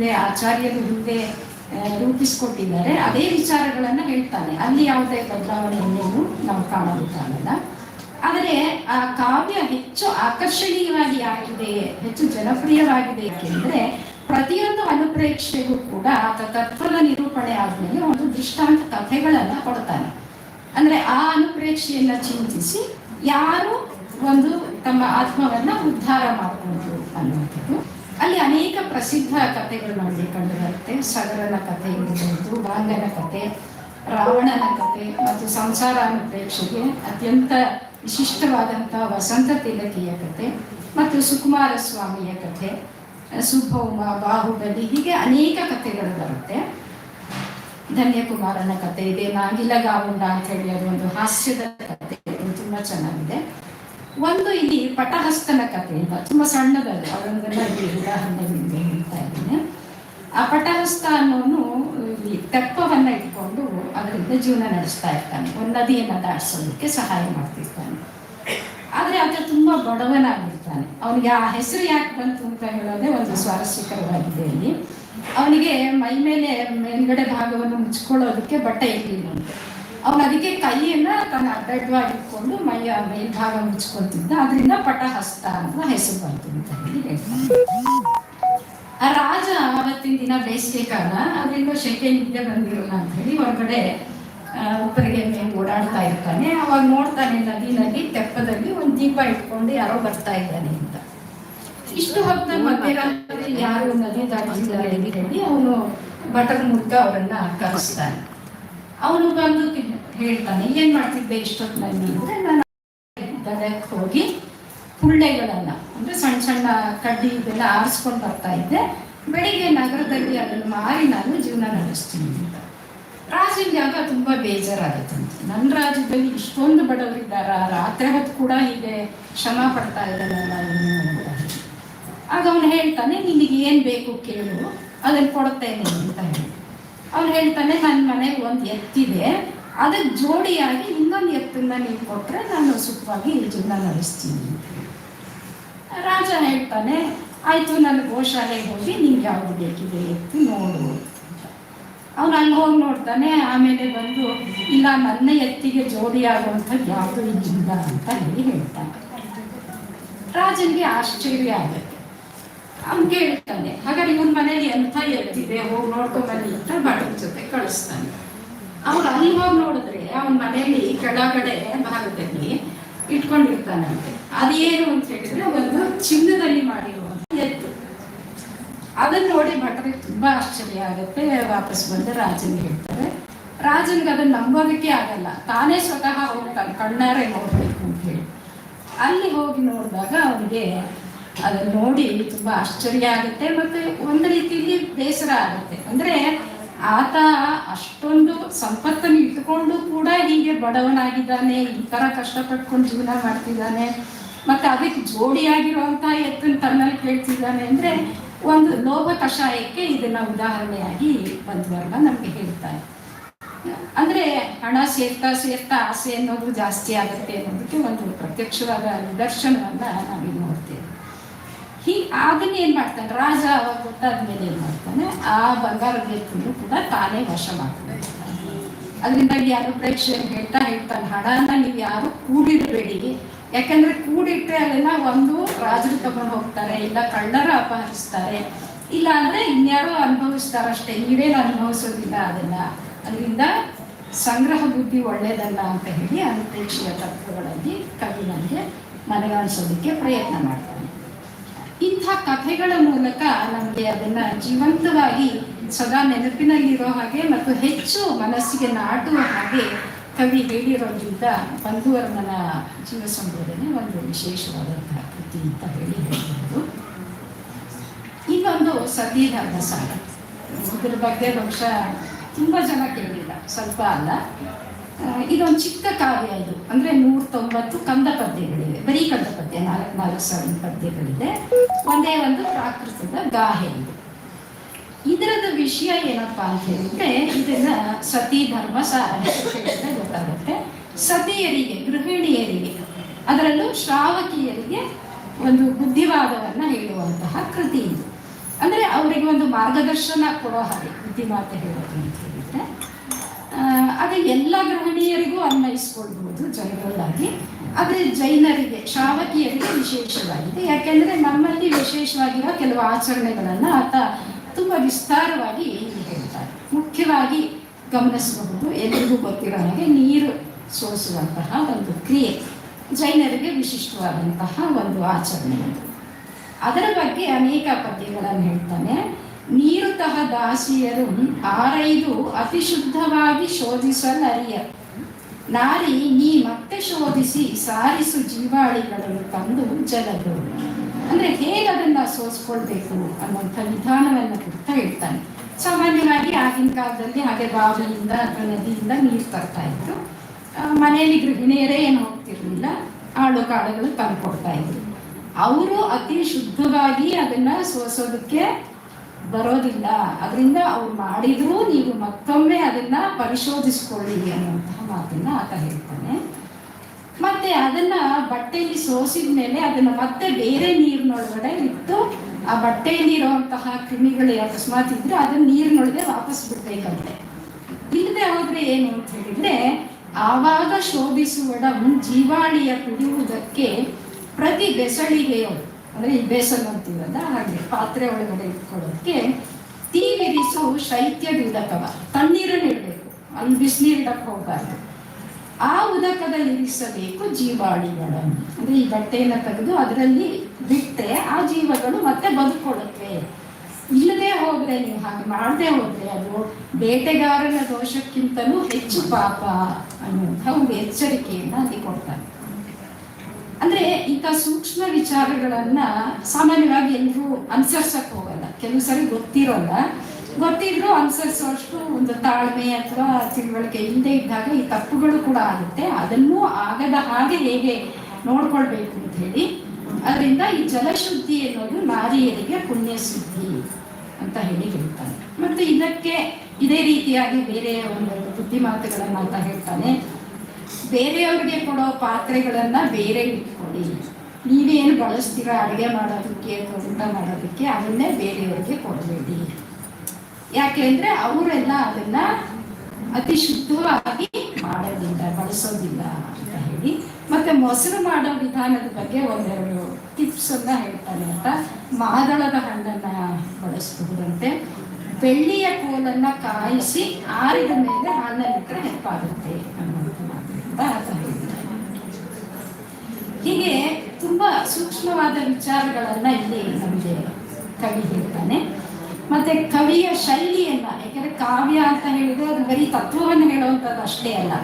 Speaker 1: ಮುಂದೆ ಆಚಾರ್ಯರು ಹಿಂದೆ ರೂಪಿಸಿಕೊಟ್ಟಿದ್ದಾರೆ. ಅದೇ ವಿಚಾರಗಳನ್ನು ಹೇಳ್ತಾನೆ. ಅಲ್ಲಿ ಯಾವುದೇ ಬದಲಾವಣೆಯನ್ನು ನಾವು ಕಾಣಬೇಕಾಗಲ್ಲ ಆದರೆ ಆ ಕಾವ್ಯ ಹೆಚ್ಚು ಆಕರ್ಷಣೀಯವಾಗಿ ಆಗಿದೆ, ಹೆಚ್ಚು ಜನಪ್ರಿಯವಾಗಿದೆ ಯಾಕೆಂದ್ರೆ ಪ್ರತಿಯೊಂದು ಅನುಪ್ರೇಕ್ಷೆಗೂ ಕೂಡ ಆತ ತತ್ವದ ನಿರೂಪಣೆ ಆದ್ಮೇಲೆ ಒಂದು ದೃಷ್ಟಾಂತ ಕಥೆಗಳನ್ನ ಕೊಡ್ತಾನೆ. ಅಂದ್ರೆ ಆ ಅನುಪ್ರೇಕ್ಷೆಯನ್ನ ಚಿಂತಿಸಿ ಯಾರು ಒಂದು ತಮ್ಮ ಆತ್ಮವನ್ನ ಉದ್ಧಾರ ಮಾಡಿಕೊಂಡು ಅನ್ನುವಂಥದ್ದು. ಅಲ್ಲಿ ಅನೇಕ ಪ್ರಸಿದ್ಧ ಕಥೆಗಳು ನಮಗೆ ಕಂಡು ಬರುತ್ತೆ. ಸಗರನ ಕಥೆ ಇರಬಹುದು ಬಾಂಗನ ಕಥೆ, ರಾವಣನ ಕಥೆ ಮತ್ತು ಸಂಸಾರ ಅನುಪ್ರೇಕ್ಷೆಗೆ ಅತ್ಯಂತ ವಿಶಿಷ್ಟವಾದಂಥ ವಸಂತ ತಿಲಕಿಯ ಕಥೆ ಮತ್ತು ಸುಕುಮಾರ ಸ್ವಾಮಿಯ ಕಥೆ, ಸುಭೌಮ, ಬಾಹುಬಲಿ ಹೀಗೆ ಅನೇಕ ಕಥೆಗಳು ಬರುತ್ತೆ. ಧನ್ಯಕುಮಾರನ ಕಥೆ ಇದೆ ನಾಗಿಲಗಾವುಂಡ ಅಂತ ಹೇಳಿ ಒಂದು ಹಾಸ್ಯದ ಕಥೆ ತುಂಬಾ ಚೆನ್ನಾಗಿದೆ. ಒಂದು ಇಲ್ಲಿ ಪಟಹಸ್ತನ ಕಥೆ ಅಂತ, ತುಂಬಾ ಸಣ್ಣದಲ್ಲ ಅದೊಂದನ್ನ ಇಲ್ಲಿ ಉದಾಹರಣೆ ನಿಮಗೆ ಹೇಳ್ತಾ ಇದ್ದೀನಿ. ಆ ಪಟಹಸ್ತ ಅನ್ನೋನು, ಈ ತೆಪ್ಪವನ್ನ ಇಟ್ಕೊಂಡು ಅದರಿಂದ ಜೀವನ ನಡೆಸ್ತಾ ಇರ್ತಾನೆ. ಒಂದು ನದಿಯನ್ನು ದಾಟಿಸೋದಕ್ಕೆ ಸಹಾಯ ಮಾಡ್ತಿರ್ತಾನೆ. ಆದರೆ ಆತ ತುಂಬಾ ಬಡವನಾಗಿರ್ತಾನೆ. ಅವನಿಗೆ ಆ ಹೆಸರು ಯಾಕೆ ಬಂತು ಅಂತ ಹೇಳೋದೇ ಒಂದು ಸ್ವಾರಸ್ಯಕರವಾಗಿದೆ ಇಲ್ಲಿ ಅವನಿಗೆ ಮೈ ಮೇಲೆ ಮೇಲ್ಗಡೆ ಭಾಗವನ್ನು ಮುಚ್ಕೊಳ್ಳೋದಕ್ಕೆ ಬಟ್ಟೆ ಇರಲಿಲ್ಲಂತೆ ಅವನು ಅದಕ್ಕೆ ಕೈಯನ್ನ ತನ್ನ ಅಡ್ಡಡ್ಡವಾಗಿ ಇಟ್ಕೊಂಡು ಮೈಯ ಮೇಲ್ಭಾಗ ಮುಚ್ಕೊತಿದ್ದ ಅದರಿಂದ ಪಟಹಸ್ತ ಅಂತ ಹೆಸರು ಹೇಳಿ ಆ ರಾಜ ಅವತ್ತಿನ ದಿನ ಬೇಸಿಗೆ ಕಾಲ, ಅದರಿಂದ ಶೆಕೆ ನಿದ್ದೆ ಬಂದಿರೋಲ್ಲ ಅಂತ ಹೇಳಿ ಹೊರಗಡೆ ಉಪ್ಪರಿಗೆ ಮೇಲೆ ಓಡಾಡ್ತಾ ಇರ್ತಾನೆ. ಅವಾಗ ನೋಡ್ತಾನೆ ನದಿ ನದಿ ತೆಪ್ಪದಲ್ಲಿ ಒಂದು ದೀಪ ಇಟ್ಕೊಂಡು ಯಾರೋ ಬರ್ತಾ ಇದ್ದಾನೆ ಅಂತ. ಇಷ್ಟು ಹೊತ್ತ ಮಧ್ಯರಾತ್ರಿ ಯಾರು ನದಿ ದಾಟಿಸಿದ್ದಾರೆ ಅಂತ ಹೇಳಿ ಅವನು ಬಟರ್ ಮುರ್ಗ ಅವರನ್ನ ಕರೆಸ್ತಾನೆ ಅವನು ಬಂದು ಹೇಳ್ತಾನೆ, ಏನ್ ಮಾಡ್ತಿದ್ದೆ ಇಷ್ಟೊತ್ತಿನಲ್ಲಿ ಅಂದ್ರೆ ನಾನು ದಡಕ್ಕೆ ಹೋಗಿ ಪುಳ್ಳೆಗಳನ್ನ, ಅಂದ್ರೆ ಸಣ್ಣ ಸಣ್ಣ ಕಡ್ಡಿ ಇದೆಲ್ಲ ಆರಿಸ್ಕೊಂಡು ಬರ್ತಾ ಇದ್ದೆ. ಬೆಳಿಗ್ಗೆ ನಗರದಲ್ಲಿ ಅದನ್ನು ಮಾರಿ ನಾನು ಜೀವನ ನಡೆಸ್ತೀನಿ ಅಂತ. ರಾಜನ ಜಾಗ ತುಂಬಾ ಬೇಜಾರಾಗುತ್ತಂತೆ ನನ್ನ ರಾಜ್ಯದಲ್ಲಿ ಇಷ್ಟೊಂದು ಬಡವರಿದ್ದಾರ ರಾತ್ರಿ ಹೊತ್ತು ಕೂಡ ಹೀಗೆ ಶ್ರಮ ಪಡ್ತಾ ಅಂತ. ಆಗ ಅವನು ಹೇಳ್ತಾನೆ ನಿನಗೆ ಏನ್ ಬೇಕು ಕೇಳು ಅದನ್ನು ಕೊಡ್ತೇನೆ ಅಂತ ಹೇಳಿ. ಅವ್ನು ಹೇಳ್ತಾನೆ ನನ್ನ ಮನೆಗೆ ಒಂದು ಎತ್ತಿದೆ ಅದಕ್ಕೆ ಜೋಡಿಯಾಗಿ ಇನ್ನೊಂದು ಎತ್ತನ್ನ ನೀವು ಕೊಟ್ಟರೆ ನಾನು ಸುಖವಾಗಿ ಜೀವನ ನಡೆಸ್ತೀನಿ. ರಾಜ ಹೇಳ್ತಾನೆ, ಆಯಿತು, ನಾನು ಗೋಶಾಲೆಗೆ ಹೋಗಿ ನಿಂಗೆ ಯಾವುದು ಬೇಕಿದೆ ಎತ್ತು ನೋಡು. ಅವ್ನು ಅಲ್ಲಿ ಹೋಗಿ ನೋಡ್ತಾನೆ, ಆಮೇಲೆ ಬಂದು, ಇಲ್ಲ, ನನ್ನ ಎತ್ತಿಗೆ ಜೋಡಿ ಯಾವುದು ಇಲ್ಲ ಅಂತ ಹೇಳಿ ಹೇಳ್ತಾನೆ. ರಾಜನಿಗೆ ಆಶ್ಚರ್ಯ ಆಗುತ್ತೆ. ಅವ್ನು ಕೇಳ್ತಾನೆ ಹಾಗಾದ್ರೆ ಇವನ್ ಮನೇಲಿ ಎಂಥ ಎತ್ತಿದೆ ಹೋಗಿ ನೋಡ್ಕೊಂಡ್ ಬನ್ನಿ ಅಂತ ಬಡವ್ರ ಜೊತೆ ಕಳಿಸ್ತಾನೆ. ಅವ್ರು ಅಲ್ಲಿ ಹೋಗಿ ನೋಡಿದ್ರೆ ಅವನ ಮನೆಯಲ್ಲಿ ಕೆಳಗಡೆ ಭಾಗದಲ್ಲಿ ಇಟ್ಕೊಂಡಿರ್ತಾನಂತೆ. ಅದೇನು ಅಂತ ಹೇಳಿದ್ರೆ ಒಂದು ಚಿನ್ನದಲ್ಲಿ ಮಾಡಿರುವಂತ ಎತ್ತು. ಅದನ್ನ ನೋಡಿ ಭಟ್ರಿಗೆ ತುಂಬಾ ಆಶ್ಚರ್ಯ ಆಗುತ್ತೆ. ವಾಪಸ್ ಬಂದು ರಾಜನ್ ಹೇಳ್ತಾರೆ. ರಾಜನಿಗೆ ಅದನ್ನ ನಂಬೋದಕ್ಕೆ ಆಗಲ್ಲ. ತಾನೇ ಸ್ವತಃ ಹೋಗ್ತಾನೆ ಕಣ್ಣಾರೆ ನೋಡ್ಬೇಕು ಅಂತ ಹೇಳಿ. ಅಲ್ಲಿ ಹೋಗಿ ನೋಡಿದಾಗ ಅವನಿಗೆ ಅದನ್ನ ನೋಡಿ ತುಂಬಾ ಆಶ್ಚರ್ಯ ಆಗುತ್ತೆ ಮತ್ತೆ ಒಂದು ರೀತಿಯಲ್ಲಿ ಬೇಸರ ಆಗುತ್ತೆ. ಅಂದ್ರೆ ಆತ ಅಷ್ಟೊಂದು ಸಂಪತ್ತನ್ನು ಇಟ್ಕೊಂಡು ಕೂಡ ಹೀಗೆ ಬಡವನಾಗಿದ್ದಾನೆ ಈ ತರ ಕಷ್ಟಪಟ್ಕೊಂಡು ಜೀವನ ಮಾಡ್ತಿದ್ದಾನೆ, ಮತ್ತೆ ಅದಕ್ಕೆ ಜೋಡಿಯಾಗಿರುವಂಥ ಎತ್ತನ್ನು ತನ್ನಲ್ಲಿ ಕೇಳ್ತಿದ್ದಾನೆ ಅಂದ್ರೆ ಒಂದು ಲೋಭ ಕಷಾಯಕ್ಕೆ ಇದನ್ನ ಉದಾಹರಣೆಯಾಗಿ ಬಂದ್ವರ್ಗ ನಮ್ಗೆ ಹೇಳ್ತಾರೆ ಅಂದ್ರೆ ಹಣ ಸೇರ್ತಾ ಸೇರ್ತಾ ಆಸೆ ಅನ್ನೋದು ಜಾಸ್ತಿ ಆಗುತ್ತೆ ಅನ್ನೋದಕ್ಕೆ ಒಂದು ಪ್ರತ್ಯಕ್ಷವಾದ ನಿದರ್ಶನವನ್ನ ನಾವಿಲ್ಲಿ ನೋಡ್ತೇವೆ ಹೀ ಏನು ಮಾಡ್ತಾನೆ? ರಾಜ ಗೊತ್ತಾದ್ಮೇಲೆ ಏನು ಮಾಡ್ತಾನೆ? ಆ ಬಂಗಾರದ ಎತ್ತನ್ನು ಕೂಡ ತಾನೇ ವಶ ಮಾಡ್ತಾನೆ. ಅದರಿಂದಾಗಿ ಯಾರು ಪ್ರೇಕ್ಷಕರು ಹೇಳ್ತಾ ಹೇಳ್ತಾನೆ, ಹಣನ ನೀವು ಯಾರು ಕೂಡಿಡಬೇಡಿ ಯಾಕಂದ್ರೆ ಕೂಡಿಟ್ಟರೆ ಅಲ್ಲೆಲ್ಲ ಒಂದು ರಾಜರು ತಗೊಂಡು ಹೋಗ್ತಾರೆ, ಇಲ್ಲ ಕಳ್ಳರ ಅಪಹರಿಸ್ತಾರೆ. ಇಲ್ಲ ಅಂದ್ರೆ ಇನ್ಯಾರೋ ಅನುಭವಿಸ್ತಾರಷ್ಟೇ, ನೀವೇನು ಅನುಭವಿಸೋದಿಲ್ಲ ಅದನ್ನ ಅದರಿಂದ ಸಂಗ್ರಹ ಬುದ್ಧಿ ಒಳ್ಳೇದಲ್ಲ ಅಂತ ಹೇಳಿ ಅನುಪ್ರೇಕ್ಷೆಯ ತತ್ವಗಳಲ್ಲಿ ಕವಿ ನನಗೆ ಮನಗಾಣಿಸೋದಕ್ಕೆ ಪ್ರಯತ್ನ ಮಾಡ್ತಾನೆ ಇಂಥ ಕಥೆಗಳ ಮೂಲಕ ನಮಗೆ ಅದನ್ನ ಜೀವಂತವಾಗಿ ಸದಾ ನೆನಪಿನಲ್ಲಿರೋ ಹಾಗೆ ಮತ್ತು ಹೆಚ್ಚು ಮನಸ್ಸಿಗೆ ನಾಟುವ ಹಾಗೆ ಕವಿ ಹೇಳಿರೋದ್ರಿಂದ ಬಂಧುವರ್ಮನ ಜೀವ ಸಂಬೋಧನೆ ಒಂದು ವಿಶೇಷವಾದಂತಹ ಕೃತಿ ಅಂತ ಹೇಳಿ ಹೇಳ್ಬೋದು. ಇನ್ನೊಂದು ಸತಿ ಧರ್ಮಸಾರ ಇದ್ರ ಬಗ್ಗೆ ಬಹುಶಃ ತುಂಬ ಜನ ಕೇಳಿಲ್ಲ. ಸ್ವಲ್ಪ ಅಲ್ಲ. ಇದೊಂದು ಚಿಕ್ಕ ಕಾವ್ಯ ಇದು. ಅಂದ್ರೆ ನೂರ ತೊಂಬತ್ತು ಕಂದ ಪದ್ಯಗಳಿವೆ ಬರೀ ಕಂದ ಪದ್ಯ ನಾಲ್ಕು ನಾಲ್ಕು ಸಾವಿರ ಪದ್ಯಗಳಿದೆ. ಒಂದೇ ಒಂದು ಪ್ರಾಕೃತದ ಗಾಹೆ ಇದು. ಇದರದ ವಿಷಯ ಏನಪ್ಪಾ ಅಂತ ಹೇಳಿದ್ರೆ, ಇದನ್ನ ಸತಿ ಧರ್ಮ ಸಾರ ಅಂತ ಹೇಳಿದ್ರೆ ಗೊತ್ತಾಗುತ್ತೆ. ಸತಿಯರಿಗೆ, ಗೃಹಿಣಿಯರಿಗೆ, ಅದರಲ್ಲೂ ಶ್ರಾವಕಿಯರಿಗೆ ಒಂದು ಬುದ್ಧಿವಾದವನ್ನ ಹೇಳುವಂತಹ ಕೃತಿ ಇದು. ಅಂದ್ರೆ ಅವರಿಗೆ ಒಂದು ಮಾರ್ಗದರ್ಶನ ಕೊಡೋ ಹಾಗೆ ಬುದ್ಧಿಮಾತೆ ಹೇಳೋದು ಅದು ಎಲ್ಲ ಗೃಹಿಣಿಯರಿಗೂ ಅನ್ವಯಿಸ್ಕೊಳ್ಬಹುದು ಜನರಲ್ ಆಗಿ ಆದರೆ ಜೈನರಿಗೆ, ಶ್ರಾವಕಿಯರಿಗೆ ವಿಶೇಷವಾಗಿದೆ. ಯಾಕೆಂದ್ರೆ ನಮ್ಮಲ್ಲಿ ವಿಶೇಷವಾಗಿರುವ ಕೆಲವು ಆಚರಣೆಗಳನ್ನು ಆತ ತುಂಬಾ ವಿಸ್ತಾರವಾಗಿ ಏನು ಹೇಳ್ತಾರೆ. ಮುಖ್ಯವಾಗಿ ಗಮನಿಸಬಹುದು, ಎಲ್ರಿಗೂ ಗೊತ್ತಿರೋ ಹಾಗೆ ನೀರು ಸೋಸುವಂತಹ ಒಂದು ಕ್ರಿಯೆ, ಜೈನರಿಗೆ ವಿಶಿಷ್ಟವಾದಂತಹ ಒಂದು ಆಚರಣೆ ಅದು. ಅದರ ಬಗ್ಗೆ ಅನೇಕ ಪದ್ಯಗಳನ್ನು ಹೇಳ್ತಾನೆ. ನೀರು ತಹ ದಾಸಿಯರು ಆರೈದು ಅತಿ ಶುದ್ಧವಾಗಿ ಶೋಧಿಸಲರಿಯ. ನಾರಿ, ನೀ ಮತ್ತೆ ಶೋಧಿಸಿ ಸಾರಿಸು ಜೀವಾಳಿಗಳನ್ನು ತಂದು ಜಲದು ಅಂದ್ರೆ ಹೇಗೆ ಅದನ್ನ ಸೋಸ್ಕೊಳ್ಬೇಕು ಅನ್ನುವಂಥ ವಿಧಾನವನ್ನು ಕುರಿತ ಹೇಳ್ತಾನೆ. ಸಾಮಾನ್ಯವಾಗಿ ಆಗಿನ ಕಾಲದಲ್ಲಿ ಹಾಗೆ ಬಾವಿಯಿಂದ ಅಥವಾ ನದಿಯಿಂದ ನೀರು ತರ್ತಾ ಇದ್ರು. ಮನೆಯಲ್ಲಿ ಗೃಹಿಣಿಯರೇ ಏನು ಹೋಗ್ತಿರ್ಲಿಲ್ಲ. ಆಳು ಕಾಳುಗಳು ತಂದು ಕೊಡ್ತಾ ಇದ್ರು. ಅವರು ಅತಿ ಶುದ್ಧವಾಗಿ ಅದನ್ನ ಸೋಸೋದಕ್ಕೆ ಬರೋದಿಲ್ಲ. ಅದರಿಂದ ಅವ್ರು ಮಾಡಿದರೂ, ನೀವು ಮತ್ತೊಮ್ಮೆ ಅದನ್ನ ಪರಿಶೋಧಿಸ್ಕೊಳ್ಳಿ ಅನ್ನುವಂತಹ ಮಾತನ್ನ ಆತ ಹೇಳ್ತಾನೆ. ಮತ್ತೆ ಅದನ್ನ ಬಟ್ಟೆಯಲ್ಲಿ ಸೋಸಿದ ಮೇಲೆ ಅದನ್ನ ಮತ್ತೆ ಬೇರೆ ನೀರಿನೊಳಗಡೆ ಇಟ್ಟು ಆ ಬಟ್ಟೆಯಲ್ಲಿರುವಂತಹ ಕ್ರಿಮಿಗಳು ಅಕಸ್ಮಾತ್ ಇದ್ರೆ ಅದನ್ನ ನೀರಿನೊಳಗೆ ವಾಪಸ್ ಬಿಡ್ಬೇಕಂತೆ. ಇಲ್ಲದೆ ಹೋದ್ರೆ ಏನು ಅಂತ ಹೇಳಿದ್ರೆ, ಆವಾಗ ಶೋಧಿಸುವಡಂ ಜೀವಾಳಿಯ ಕುಡಿಯುವುದಕ್ಕೆ ಪ್ರತಿ ಬೆಸಳಿಗೆಯು ಅಂದ್ರೆ ಈ ಬೇಸನ್ ಅಂತೀವಲ್ಲ ಹಾಗೆ ಪಾತ್ರೆ ಒಳಗಡೆ ಇಟ್ಕೊಳ್ಳೋದಕ್ಕೆ ತೀವಿರಿಸು ಉದಕವ ತಣ್ಣೀರನ್ನು ಇಡಬೇಕು, ಅಲ್ಲಿ ಬಿಸಿನೀರು ಇಡಕ್ಕೆ ಹೋಗಬಾರ್ದು. ಆ ಉದಕದಲ್ಲಿ ಇರಿಸಬೇಕು ಜೀವಾಳಿಗಳನ್ನು ಅಂದ್ರೆ ಈ ಬಟ್ಟೆಯನ್ನು ತೆಗೆದು ಅದರಲ್ಲಿ ಬಿಟ್ಟರೆ ಆ ಜೀವಗಳು ಮತ್ತೆ ಬದುಕೊಳ್ಳುತ್ತವೆ ಇಲ್ಲದೆ ಹೋದ್ರೆ ನೀವು ಹಾಗೆ ಮಾಡದೆ ಹೋದರೆ ಅದು ಬೇಟೆಗಾರನ ದೋಷಕ್ಕಿಂತಲೂ ಹೆಚ್ಚು ಪಾಪ ಅನ್ನುವಂಥ ಒಂದು ಎಚ್ಚರಿಕೆಯನ್ನು ಅಲ್ಲಿ ಕೊಡ್ತಾರೆ. ಅಂದ್ರೆ ಇಂಥ ಸೂಕ್ಷ್ಮ ವಿಚಾರಗಳನ್ನ ಸಾಮಾನ್ಯವಾಗಿ ಎಲ್ಲರೂ ಅನುಸರಿಸಕ್ ಹೋಗಲ್ಲ. ಕೆಲವು ಸರಿ ಗೊತ್ತಿರೋಲ್ಲ. ಗೊತ್ತಿದ್ರು ಅನುಸರಿಸುವಷ್ಟು ಒಂದು ತಾಳ್ಮೆ ಅಥವಾ ತಿಳುವಳಿಕೆ ಇಲ್ಲದೆ ಇದ್ದಾಗ ಈ ತಪ್ಪುಗಳು ಕೂಡ ಆಗುತ್ತೆ. ಅದನ್ನು ಆಗದ ಹಾಗೆ ಹೇಗೆ ನೋಡ್ಕೊಳ್ಬೇಕು ಅಂತ ಹೇಳಿ. ಅದರಿಂದ ಈ ಜಲಶುದ್ಧಿ ಅನ್ನೋದು ನಾರಿಯರಿಗೆ ಪುಣ್ಯ ಶುದ್ಧಿ ಅಂತ ಹೇಳಿ ಹೇಳ್ತಾನೆ. ಮತ್ತು ಇದಕ್ಕೆ ಇದೇ ರೀತಿಯಾಗಿ ಬೇರೆ ಒಂದು ಬುದ್ಧಿ ಮಾತುಗಳನ್ನ ಅಂತ ಹೇಳ್ತಾನೆ. ಬೇರೆಯವ್ರಿಗೆ ಕೊಡೋ ಪಾತ್ರೆಗಳನ್ನ ಬೇರೆ ಇಟ್ಕೊಳ್ಳಿ. ನೀವೇನು ಬಳಸ್ತೀರಾ ಅಡುಗೆ ಮಾಡೋದಕ್ಕೆ ಊಟ ಮಾಡೋದಕ್ಕೆ ಅದನ್ನೇ ಬೇರೆಯವ್ರಿಗೆ ಕೊಡಬೇಡಿ. ಯಾಕೆ ಅಂದ್ರೆ ಅವರೆಲ್ಲ ಅದನ್ನ ಅತಿ ಶುದ್ಧವಾಗಿ ಮಾಡೋದಿಲ್ಲ ಬಳಸೋದಿಲ್ಲ ಅಂತ ಹೇಳಿ. ಮತ್ತೆ ಮೊಸರು ಮಾಡೋ ವಿಧಾನದ ಬಗ್ಗೆ ಒಂದೆರಡು ಟಿಪ್ಸ್ ಅನ್ನ ಹೇಳ್ತಾನೆ ಅಂತ. ಮಾದಳದ ಹಣ್ಣನ್ನ ಬಳಸಬಹುದಂತೆ. ಬೆಳ್ಳಿಯ ಕೋಲನ್ನ ಕಾಯಿಸಿ ಆರಿದ ಮೇಲೆ ಹಾಲಲ್ಲಿಟ್ಟರೆ ಹೆಪ್ಪಾಗುತ್ತೆ ಅನ್ನುವಂಥ ಮಾತಿನಿಂದ ಅರ್ಥ ಹೀಗೆ ತುಂಬಾ ಸೂಕ್ಷ್ಮವಾದ ವಿಚಾರಗಳನ್ನ ಇಲ್ಲಿ ನಮಗೆ ಕವಿ ಹೇಳ್ತಾನೆ. ಮತ್ತೆ ಕವಿಯ ಶೈಲಿಯನ್ನ ಯಾಕಂದ್ರೆ ಕಾವ್ಯ ಅಂತ ಹೇಳಿದ್ರೆ ಅದು ಬರೀ ತತ್ವವನ್ನು ಹೇಳುವಂಥದ್ದು ಅಷ್ಟೇ ಅಲ್ಲ,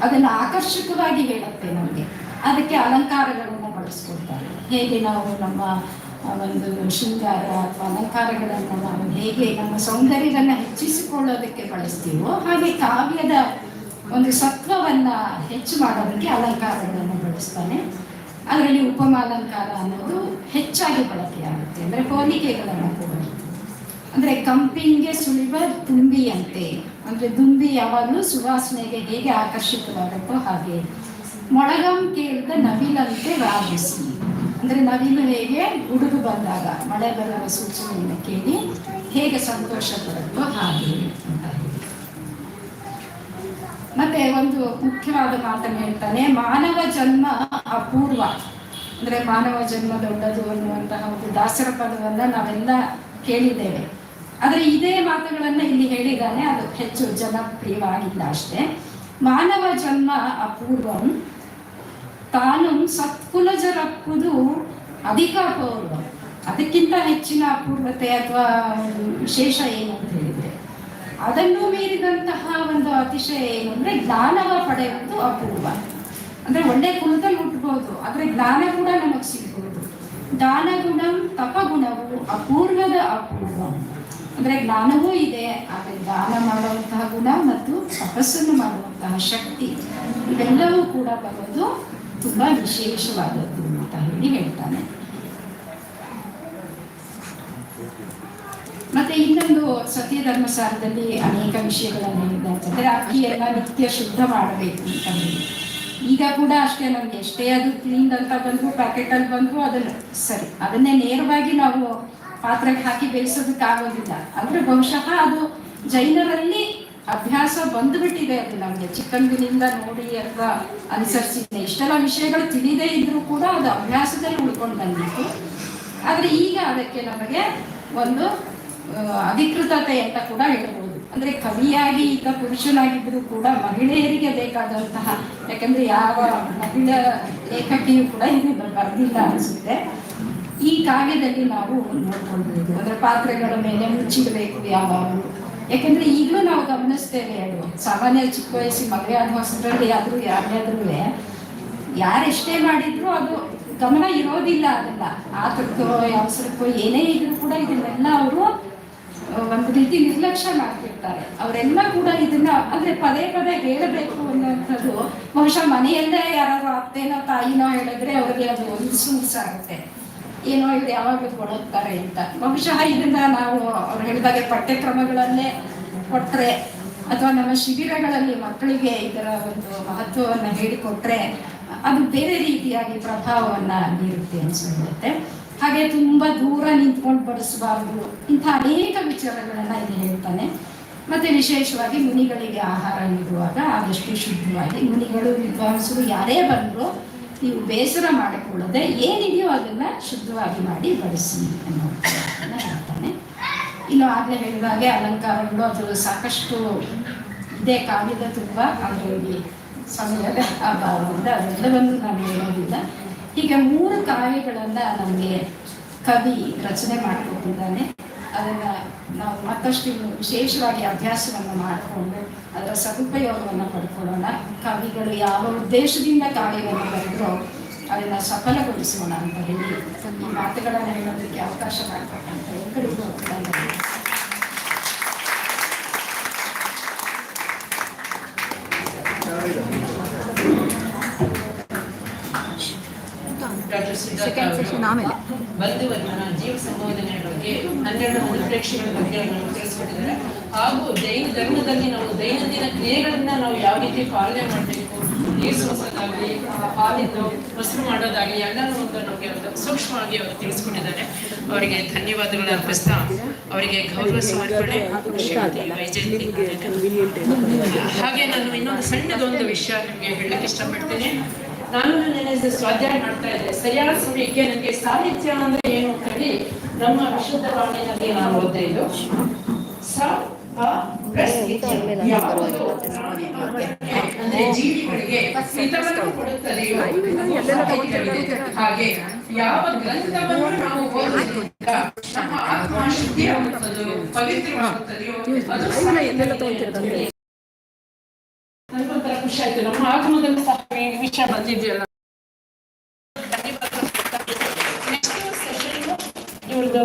Speaker 1: ಅದನ್ನ ಆಕರ್ಷಕವಾಗಿ ಹೇಳುತ್ತೆ ನಮಗೆ. ಅದಕ್ಕೆ ಅಲಂಕಾರಗಳನ್ನು ಬಳಸ್ಕೊಡ್ತಾರೆ ಹೇಗೆ ನಾವು ನಮ್ಮ ಒಂದು ಶೃಂಗಾರ ಅಥವಾ ಅಲಂಕಾರಗಳನ್ನು ನಾವು ಹೇಗೆ ನಮ್ಮ ಸೌಂದರ್ಯವನ್ನು ಹೆಚ್ಚಿಸಿಕೊಳ್ಳೋದಕ್ಕೆ ಬಳಸ್ತೀವೋ ಹಾಗೆ ಕಾವ್ಯದ ಒಂದು ಸತ್ವವನ್ನ ಹೆಚ್ಚು ಮಾಡೋದಕ್ಕೆ ಅಲಂಕಾರಗಳನ್ನು ಬಳಸ್ತಾನೆ. ಅದರಲ್ಲಿ ಉಪಮಾಲಂಕಾರ ಅನ್ನೋದು ಹೆಚ್ಚಾಗಿ ಬಳಕೆಯಾಗುತ್ತೆ. ಅಂದ್ರೆ ಹೋಲಿಕೆಗಳನ್ನು ಕೂಡ ಅಂದ್ರೆ ಕಂಪಿಂಗೆ ಸುಳಿವ ದುಂಬಿಯಂತೆ. ಅಂದ್ರೆ ದುಂಬಿ ಯಾವಾಗಲೂ ಸುವಾಸನೆಗೆ ಹೇಗೆ ಆಕರ್ಷಿತವಾಗುತ್ತೋ ಹಾಗೆ. ಮೊಳಗಂ ಕೇಳಿದ ನವಿಲಂತೆ ರಾಜಿಸಿ. ಅಂದ್ರೆ ನವಿಲು ಹೇಗೆ ಗುಡುಗು ಬಂದಾಗ ಮಳೆ ಬರುವ ಸೂಚನೆಯನ್ನು ಕೇಳಿ ಹೇಗೆ ಸಂತೋಷ ಪಡುತ್ತೋ ಹಾಗೆ. ಮತ್ತೆ ಒಂದು ಮುಖ್ಯವಾದ ಮಾತನ್ನು ಹೇಳ್ತಾನೆ, ಮಾನವ ಜನ್ಮ ಅಪೂರ್ವ. ಅಂದ್ರೆ ಮಾನವ ಜನ್ಮ ದೊಡ್ಡದು ಅನ್ನುವಂತಹ ಒಂದು ದಾಸರ ಪದವನ್ನ ನಾವೆಲ್ಲ ಕೇಳಿದ್ದೇವೆ. ಆದರೆ ಇದೇ ಮಾತುಗಳನ್ನ ಇಲ್ಲಿ ಹೇಳಿದಾನೆ ಅದು ಹೆಚ್ಚು ಜನಪ್ರಿಯವಾಗಿಲ್ಲ ಅಷ್ಟೇ. ಮಾನವ ಜನ್ಮ ಅಪೂರ್ವಂ, ತಾನು ಸತ್ಕುಲಜರಪ್ಪುದು ಅಧಿಕ ಅಪೂರ್ವ. ಅದಕ್ಕಿಂತ ಹೆಚ್ಚಿನ ಅಪೂರ್ವತೆ ಅಥವಾ ವಿಶೇಷ ಏನು ಅಂತ ಹೇಳಿದ್ರೆ, ಅದನ್ನು ಮೀರಿದಂತಹ ಒಂದು ಅತಿಶಯ ಏನು ಅಂದ್ರೆ ಜ್ಞಾನವ ಪಡೆಯುವುದು ಅಪೂರ್ವ. ಅಂದ್ರೆ ಒಳ್ಳೆ ಕುಲದಲ್ಲಿ ಹುಟ್ಟಬಹುದು, ಆದ್ರೆ ಜ್ಞಾನ ಕೂಡ ನಮಗೆ ಸಿಗ್ಬಹುದು. ದಾನ ಗುಣಂ ತಪಗುಣವು ಅಪೂರ್ವದ ಅಪೂರ್ವ. ಅಂದ್ರೆ ಜ್ಞಾನವೂ ಇದೆ, ಆದರೆ ದಾನ ಮಾಡುವಂತಹ ಗುಣ ಮತ್ತು ತಪಸ್ಸನ್ನು ಮಾಡುವಂತಹ ಶಕ್ತಿ, ಇವೆಲ್ಲವೂ ಕೂಡ ಬರೋದು ತುಂಬಾ ವಿಶೇಷವಾದದ್ದು ಅಂತ ಹೇಳಿ ಹೇಳ್ತಾನೆ. ಮತ್ತೆ ಇನ್ನೊಂದು ಸತ್ಯ ಧರ್ಮಸಾರದಲ್ಲಿ ಅನೇಕ ವಿಷಯಗಳನ್ನು ಹೇಳಿದ್ದಾರೆ. ಅಂತಂದರೆ ಅಕ್ಕಿಯನ್ನು ನಿತ್ಯ ಶುದ್ಧ ಮಾಡಬೇಕು ಅಂತ ಹೇಳಿ. ಈಗ ಕೂಡ ಅಷ್ಟೇ, ನಮ್ಗೆ ಎಷ್ಟೇ ಅದು ಕ್ಲೀನ್ ಅಂತ ಬಂದ್ರು ಪ್ಯಾಕೆಟ್ ಅಲ್ಲಿ ಬಂದ್ರು ಅದನ್ನ ಸರಿ. ಅದನ್ನೇ ನೇರವಾಗಿ ನಾವು ಪಾತ್ರೆಗೆ ಹಾಕಿ ಬೇಯಿಸೋದಕ್ಕಾಗೋದಿಲ್ಲ ಅಂದ್ರೆ ಬಹುಶಃ ಅದು ಜೈನರಲ್ಲಿ ಅಭ್ಯಾಸ ಬಂದ್ಬಿಟ್ಟಿದೆ ಅದು ನಮ್ಗೆ ಚಿಕ್ಕಂದಿನಿಂದ ನೋಡಿ ಅಥವಾ ಅನುಸರಿಸಿದೆ ಇಷ್ಟೆಲ್ಲ ವಿಷಯಗಳು ತಿಳಿದೇ ಇದ್ರೂ ಕೂಡ ಅದು ಅಭ್ಯಾಸದಲ್ಲಿ ಉಳ್ಕೊಂಡು ಬಂದಿತ್ತು. ಆದ್ರೆ ಈಗ ಅದಕ್ಕೆ ನಮಗೆ ಒಂದು ಅಧಿಕೃತತೆ ಅಂತ ಕೂಡ ಹೇಳ್ಬೋದು. ಅಂದ್ರೆ ಕವಿಯಾಗಿ ಈಗ ಪುರುಷನಾಗಿದ್ರು ಕೂಡ ಮಹಿಳೆಯರಿಗೆ ಬೇಕಾದಂತಹ, ಯಾಕಂದ್ರೆ ಯಾವ ಮಹಿಳಾ ಲೇಖಕಿಯು ಕೂಡ ಇದು ಬರೆದಿಲ್ಲ ಅನಿಸುತ್ತೆ. ಈ ಕಾವ್ಯದಲ್ಲಿ ನಾವು ನೋಡ್ಕೊಳ್ಬೋದು ಅಂದ್ರೆ ಪಾತ್ರೆಗಳ ಮೇಲೆ ಮುಚ್ಚಿಡಬೇಕು ಯಾವಾಗಲೂ. ಯಾಕಂದ್ರೆ ಈಗಲೂ ನಾವು ಗಮನಿಸ್ತೇವೆ ಅದು. ಸಾಮಾನ್ಯ ಚಿಕ್ಕ ವಯಸ್ಸಿ ಮದುವೆ ಆದ ಹೊಸದ್ರಲ್ಲಿ ಆದ್ರೂ ಯಾರ್ಯಾದ್ರೂ ಯಾರೆಷ್ಟೇ ಮಾಡಿದ್ರು ಅದು ಗಮನ ಇರೋದಿಲ್ಲ ಅದನ್ನ ಆತಕ್ಕೋ ಅವಸರಕ್ಕೋ ಏನೇ ಇದ್ರೂ ಕೂಡ ಇದನ್ನೆಲ್ಲ ಅವರು ಒಂದು ರೀತಿ ನಿರ್ಲಕ್ಷ್ಯ ಮಾಡ್ತಿರ್ತಾರೆ. ಅವರೆಲ್ಲ ಕೂಡ ಇದನ್ನ ಅಂದ್ರೆ ಪದೇ ಪದೇ ಹೇಳಬೇಕು ಅನ್ನೋಂಥದ್ದು ಬಹುಶಃ ಮನೆಯಲ್ಲೇ ಯಾರಾದ್ರು ಅತ್ತೇನೋ ತಾಯಿನೋ ಹೇಳಿದ್ರೆ ಅವ್ರಿಗೆ ಅದು ಒಂದು ಆಗುತ್ತೆ. ಏನೋ ಇದು ಯಾವಾಗ ಕೊಡೋಗ್ತಾರೆ ಅಂತ. ಬಹುಶಃ ಇದನ್ನ ನಾವು ಅವ್ರು ಹೇಳಿದಾಗೆ ಪಠ್ಯಕ್ರಮಗಳಲ್ಲೇ ಕೊಟ್ರೆ ಅಥವಾ ನಮ್ಮ ಶಿಬಿರಗಳಲ್ಲಿ ಮಕ್ಕಳಿಗೆ ಇದರ ಒಂದು ಮಹತ್ವವನ್ನು ಹೇಳಿಕೊಟ್ರೆ ಅದು ಬೇರೆ ರೀತಿಯಾಗಿ ಪ್ರಭಾವವನ್ನ ಬೀರುತ್ತೆ ಅನ್ಸ್ಬಿಡುತ್ತೆ ಹಾಗೆ ತುಂಬಾ ದೂರ ನಿಂತ್ಕೊಂಡು ಬಡಿಸಬಾರ್ದು. ಇಂಥ ಅನೇಕ ವಿಚಾರಗಳನ್ನು ಇಲ್ಲಿ ಹೇಳ್ತಾನೆ. ಮತ್ತೆ ವಿಶೇಷವಾಗಿ ಮುನಿಗಳಿಗೆ ಆಹಾರ ನೀಡುವಾಗ ಆದಷ್ಟು ಶುದ್ಧವಾಗಿ ಮುನಿಗಳು, ವಿದ್ವಾಂಸರು ಯಾರೇ ಬಂದರೂ ನೀವು ಬೇಸರ ಮಾಡಿಕೊಳ್ಳದೆ ಏನಿದೆಯೋ ಅದನ್ನ ಶುದ್ಧವಾಗಿ ಮಾಡಿ ಬಡಿಸಿ ಅನ್ನೋ ಹೇಳ್ತಾನೆ. ಇನ್ನು ಆಗ್ಲೇ ಹೇಳಿದಾಗೆ ಅಲಂಕಾರಗಳು ಅದು ಸಾಕಷ್ಟು ಇದೆ. ಕಾವ್ಯದ ತುಂಬ ಅದರಲ್ಲಿ ಸಮಯದ ಅಭಾವದಿಂದ ಅದೆಲ್ಲವನ್ನು ನಾನು ಹೇಳೋದಿಲ್ಲ. ಹೀಗೆ ಮೂರು ಕಾವ್ಯಗಳನ್ನ ನಮಗೆ ಕವಿ ರಚನೆ ಮಾಡಿಕೊಟ್ಟಿದ್ದಾನೆ. ಅದನ್ನ ನಾವು ಮತ್ತಷ್ಟು ವಿಶೇಷವಾಗಿ ಅಭ್ಯಾಸವನ್ನು ಮಾಡಿಕೊಂಡು ಅದರ ಸದುಪಯೋಗವನ್ನು ಪಡ್ಕೊಳ್ಳೋಣ. ಕವಿಗಳು ಯಾವ ಉದ್ದೇಶದಿಂದ ಕಾವ್ಯವನ್ನು ಬರೆದ್ರೋ ಅದನ್ನ ಸಫಲಗೊಳಿಸೋಣ ಅಂತ ಹೇಳಿ ಈ ಮಾತುಗಳನ್ನು ಹೇಳೋದಕ್ಕೆ ಅವಕಾಶ ಮಾಡಿಕೊಟ್ಟಂತ ಎಲ್ಲರಿಗೂ
Speaker 2: ಸಿದ್ಧಾರ್ಥ ಆಮೇಲೆ. ಜೀವ ಸಂಬೋಧನೆ ಬಗ್ಗೆ ಹನ್ನೆರಡು ಅನುಪ್ರೇಕ್ಷೆಗಳ ಬಗ್ಗೆ ಹಾಗೂ ಜೈನ ಧರ್ಮದಲ್ಲಿ ನಾವು ದೈನಂದಿನ ಕ್ರಿಯೆಗಳನ್ನ ನಾವು ಯಾವ ರೀತಿ ಪಾಲನೆ ಮಾಡಬೇಕು ನೀರು ಸೋಸೋದಾಗಲಿ ಹಾಲಿದ್ದು ಮೊಸರು ಮಾಡೋದಾಗಲಿ ಎಲ್ಲರೂ ಒಂದು ನಮಗೆ ಒಂದು ಸೂಕ್ಷ್ಮವಾಗಿ ಅವರು ತಿಳಿಸ್ಕೊಂಡಿದ್ದಾರೆ ಅವರಿಗೆ ಧನ್ಯವಾದಗಳು ಅರ್ಪಿಸ್ತಾ, ಅವರಿಗೆ ಗೌರವ ಸಮರ್ಪಣೆ ಹಾಗೆ ನಾನು ಇನ್ನೊಂದು ಸಣ್ಣದೊಂದು ವಿಷಯ ನಿಮಗೆ ಹೇಳಕ್ಕೆ ಇಷ್ಟಪಡ್ತೀನಿ. ನಾನು ನೆನೆ ಸ್ವಾಧ್ಯಾಯ ಮಾಡ್ತಾ ಇದ್ದೆ. ಸರಿಯಾದ ಸಮಯಕ್ಕೆ ನನಗೆ ಸಾಹಿತ್ಯ ಅಂದ್ರೆ ಏನು ಅಂತ ಹೇಳಿ ನಮ್ಮ ವಿಶುದ್ಧ ವಾಣಿನಲ್ಲಿ ನಾನು ಓದ್ತಾ ಇದ್ದು. ಸ ಅಂದ್ರೆ ಜೀವಿಗಳಿಗೆ ಹಿತವನ್ನು ಕೊಡುತ್ತದೆಯೋ ಹಾಗೆ ಯಾವ ಗ್ರಂಥವನ್ನು ನಾವು ಓದುವುದರಿಂದ ನಮ್ಮ ಆತ್ಮ ಶುದ್ಧಿಯಾಗುತ್ತದೋ ಪವಿತ್ರವಾಗುತ್ತದೆಯೋ, ಅದು ಸಾಹಿತ್ಯವಿದೆ. ನನಗೊಂಥರ ಖುಷಿ ಆಯ್ತು. ನಮ್ಮ ಆಗಮದಲ್ಲಿ ಸಹ ಈ ವಿಷಯ ಬಂದಿದೆಯಲ್ಲ. ಇವ್ರದ್ದು